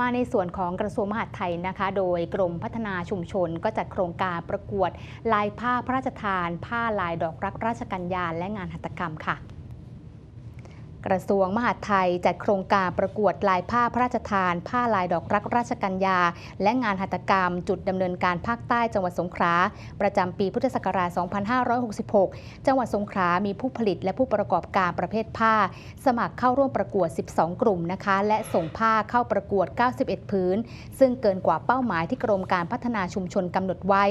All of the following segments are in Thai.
มาในส่วนของกระทรวงมหาดไทยนะคะ โดยกรมพัฒนาชุมชนก็จัดโครงการประกวด ลายผ้าพระราชทาน ผ้าลายดอกรักราชกัญญาและงานหัตถกรรมค่ะ กระทรวงมหาดไทยจัดโครงการประกวดลายผ้าพระราชทาน ผ้าลายดอกรักราชกัญญา และงานหัตถกรรม จุดดำเนินการภาคใต้จังหวัดสงขลาประจำปีพุทธศักราช 2566 จังหวัดสงขลามีผู้ผลิตและผู้ประกอบการประเภทผ้า สมัครเข้าร่วมประกวด 12 กลุ่มนะคะ และส่งผ้าเข้าประกวด 91 พื้น ซึ่งเกินกว่าเป้าหมายที่กรมการพัฒนาชุมชนกำหนดไว้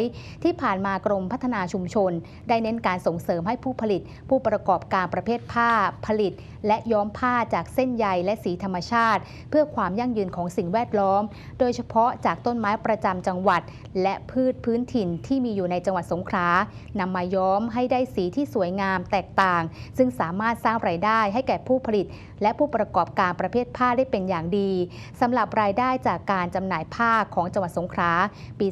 ที่ผ่านมากรมพัฒนาชุมชน ได้เน้นการส่งเสริมให้ผู้ผลิต ผู้ประกอบการประเภทผ้าผลิต และย้อมผ้าจากเส้นใยและสีธรรมชาติ เพื่อความยั่งยืนของสิ่งแวดล้อม โดยเฉพาะจากต้นไม้ประจำจังหวัด และพืชพื้นถิ่นที่มีอยู่ในจังหวัดสงขลานำมาย้อมให้ได้สีที่สวยงามแตกต่าง ซึ่งสามารถสร้างรายได้ให้แก่ผู้ผลิต และผู้ประกอบการประเภทผ้าได้เป็นอย่างดีสำหรับรายได้จากการจำหน่ายผ้าของจังหวัดสงขลาปี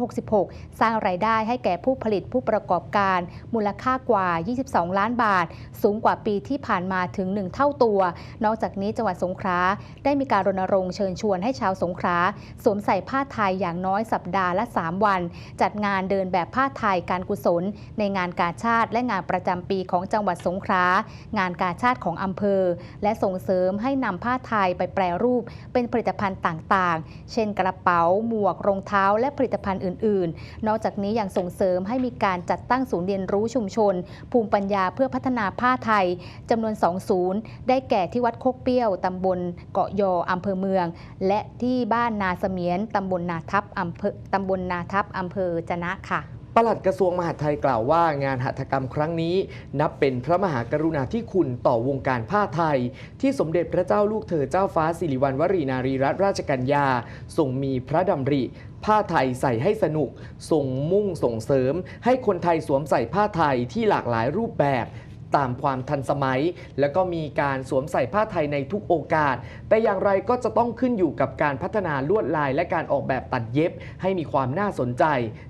2566 สร้างรายได้ให้แก่ผู้ผลิตผู้ประกอบการ มูลค่ากว่า 22 ล้านบาท สูงกว่าปีที่ผ่านมาถึง1 เท่าตัว นอกจากนี้จังหวัดสงขลาได้มีการรณรงค์เชิญชวนให้ชาวสงขลาสวมใส่ผ้าไทยอย่างน้อยสัปดาห์ละ 3 วัน จัดงานเดินแบบผ้าไทยการกุศล ในงานกาชาติและงานประจำปีของจังหวัดสงขลางานกาชาติของอำเภอ และส่งเสริมให้นำผ้าไทยไปแปรรูป เป็นผลิตภัณฑ์ต่างๆ เช่นกระเป๋า หมวก รองเท้า และผลิตภัณฑ์อื่น ๆ นอกจากนี้ยังส่งเสริมให้มีการจัดตั้งศูนย์เรียนรู้ชุมชน ภูมิปัญญาเพื่อพัฒนาผ้าไทยจำนวน2ศูได้แก่ที่วัดโคกเปี้ยวตำบลเกาะยออำเภอเมือง และที่บ้านนาเสมียนตำบลนาทับอำเภอตำบลนาทับอำเภอจนะค่ะปลัดกระทรวงมหาดไทยกล่าวว่างานหัตถกรรมครั้งนี้ นับเป็นพระมหากรุณาธิคุณต่อวงการผ้าไทย ที่สมเด็จพระเจ้าลูกเธอเจ้าฟ้าสิริวัณวรีนารีรัตนราชกัญญาทรงมีพระดำริ ผ้าไทยใส่ให้สนุกทรงมุ่งส่งเสริม ให้คนไทยสวมใส่ผ้าไทยที่หลากหลายรูปแบบ ตามความทันสมัย แล้วก็มีการสวมใส่ผ้าไทยในทุกโอกาส แต่อย่างไรก็จะต้องขึ้นอยู่กับการพัฒนาลวดลายและการออกแบบตัดเย็บ ให้มีความน่าสนใจ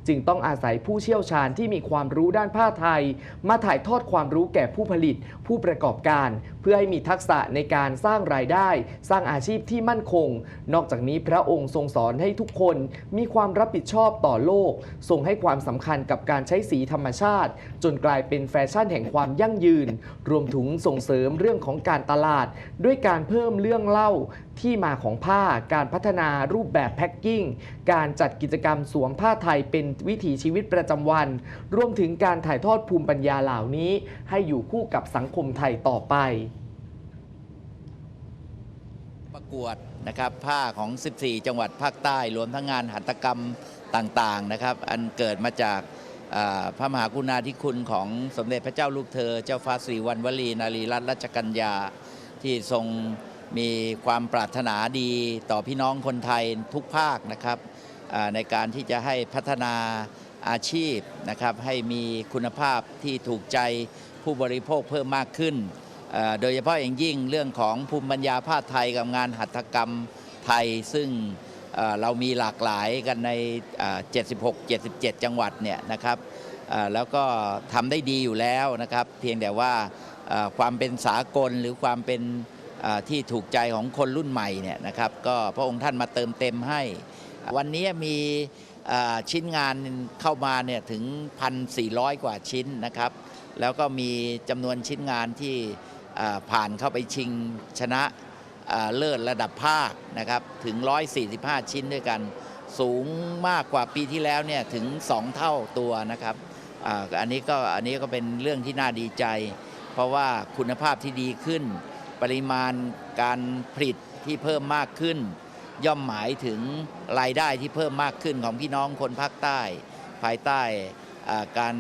จึงต้องอาศัยผู้เชี่ยวชาญที่มีความรู้ด้านผ้าไทย มาถ่ายทอดความรู้แก่ผู้ผลิต ผู้ประกอบการ เพื่อให้มีทักษะในการสร้างรายได้ สร้างอาชีพที่มั่นคง นอกจากนี้พระองค์ทรงสอนให้ทุกคนมีความรับผิดชอบต่อโลกทรงให้ความสำคัญกับการใช้สีธรรมชาติ จนกลายเป็นแฟชั่นแห่งความยั่งยืนรวมถึงส่งเสริมเรื่องของการตลาด ด้วยการเพิ่มเรื่องเล่าที่มาของผ้า การพัฒนารูปแบบแพ็คกิ้ง การจัดกิจกรรมสวมผ้าไทยเป็นวิถีชีวิตประจำวัน รวมถึงการถ่ายทอดภูมิปัญญาเหล่านี้ ให้อยู่คู่กับสังคมไทยต่อไป ประกวดนะครับผ้าของ 14 จังหวัดภาคใต้ รวมทั้งงานหัตถกรรมต่างๆนะครับ อันเกิดมาจาก พระมหากรุณาธิคุณของสมเด็จพระเจ้าลูกเธอ เจ้าฟ้าสิริวัณวลีนารีรัตนราชกัญญาที่ทรงมีความปรารถนาดีต่อพี่น้องคนไทยทุกภาคนะครับในการที่จะให้พัฒนาอาชีพนะครับให้มีคุณภาพที่ถูกใจผู้บริโภคเพิ่มมากขึ้น โดยเฉพาะอย่างยิ่งเรื่องของภูมิปัญญาผ้าไทยกับงานหัตถกรรมไทยซึ่ง เรามีหลากหลายกันใน 76 77 จังหวัดเนี่ยนะครับแล้วก็ทำได้ดีอยู่แล้วนะครับ เพียงแต่ว่าความเป็นสากลหรือความเป็นที่ถูกใจของคนรุ่นใหม่เนี่ยนะครับ ก็พระองค์ท่านมาเติมเต็มให้ วันนี้มีชิ้นงานเข้ามาเนี่ยถึง 1,400 กว่าชิ้นนะครับ แล้วก็มีจำนวนชิ้นงานที่ผ่านเข้าไปชิงชนะ เลิศระดับภาคนะครับถึง 145 ชิ้นด้วยกัน สูงมากกว่าปีที่แล้วเนี่ยถึง 2 เท่าตัวนะครับอ,อันนี้ก็อันนี้ก็เป็นเรื่องที่น่าดีใจ เพราะว่าคุณภาพที่ดีขึ้น ปริมาณการผลิตที่เพิ่มมากขึ้น ย่อมหมายถึงรายได้ที่เพิ่มมากขึ้นของพี่น้องคนภาคใต้ ภายใต้การ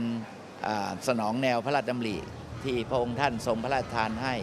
สนองแนวพระราชดำริที่พระองค์ท่านทรงพระราชทานให้